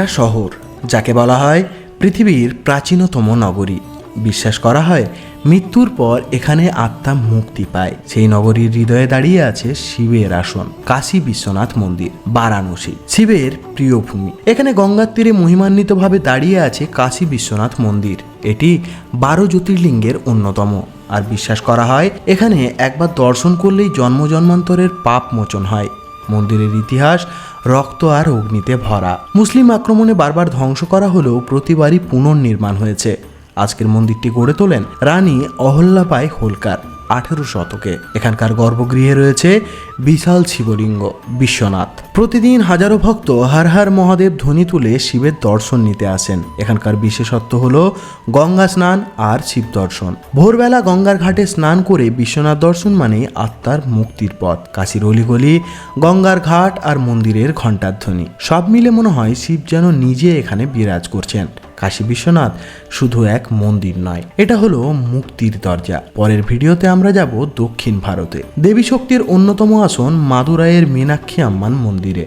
একটা শহর, যাকে বলা হয় পৃথিবীর প্রাচীনতম নগরী। বিশ্বাস করা হয়, মৃত্যুর পর এখানে আত্মা মুক্তি পায়। সেই নগরীর হৃদয়ে দাঁড়িয়ে আছে শিবের আসন, কাশী বিশ্বনাথ মন্দির, বারাণসী, শিবের প্রিয় ভূমি। এখানে গঙ্গার তীরে মহিমান্বিতভাবে দাঁড়িয়ে আছে কাশী বিশ্বনাথ মন্দির। এটি বারো জ্যোতির্লিঙ্গের অন্যতম। আর বিশ্বাস করা হয়, এখানে একবার দর্শন করলেই জন্ম জন্মান্তরের পাপ মোচন হয়। মন্দিরের ইতিহাস, রক্ত আর অগ্নিতে ভরা। মুসলিম আক্রমণে বারবার ধ্বংস করা হলেও প্রতিবারই পুনর্নির্মাণ হয়েছে। আজকের মন্দিরটি গড়ে তোলেন রানী অহল্যাবাই হোলকার। আঠেরো শতকে। এখানকার গর্ভগৃহে রয়েছে বিশাল শিবলিঙ্গ, বিশ্বনাথ। প্রতিদিন হাজারো ভক্ত হার হার মহাদেব ধ্বনি তুলে শিবের দর্শন নিতে আসেন। এখানকার বিশেষত্ব হল গঙ্গা স্নান আর শিব দর্শন। ভোরবেলা গঙ্গার ঘাটে স্নান করে বিশ্বনাথ দর্শন মানে আত্মার মুক্তির পথ। কাশির অলিগলি, গঙ্গার ঘাট আর মন্দিরের ঘণ্টার ধ্বনি। সব মিলে মনে হয় শিব যেন নিজে এখানে বিরাজ করছেন। কাশী বিশ্বনাথ শুধু এক মন্দির নয়, এটা হলো মুক্তির দরজা। পরের ভিডিওতে আমরা যাব দক্ষিণ ভারতে। দেবী শক্তির অন্যতম আসন মাদুরাইয়ের মীনাক্ষী আম্মান মন্দিরে।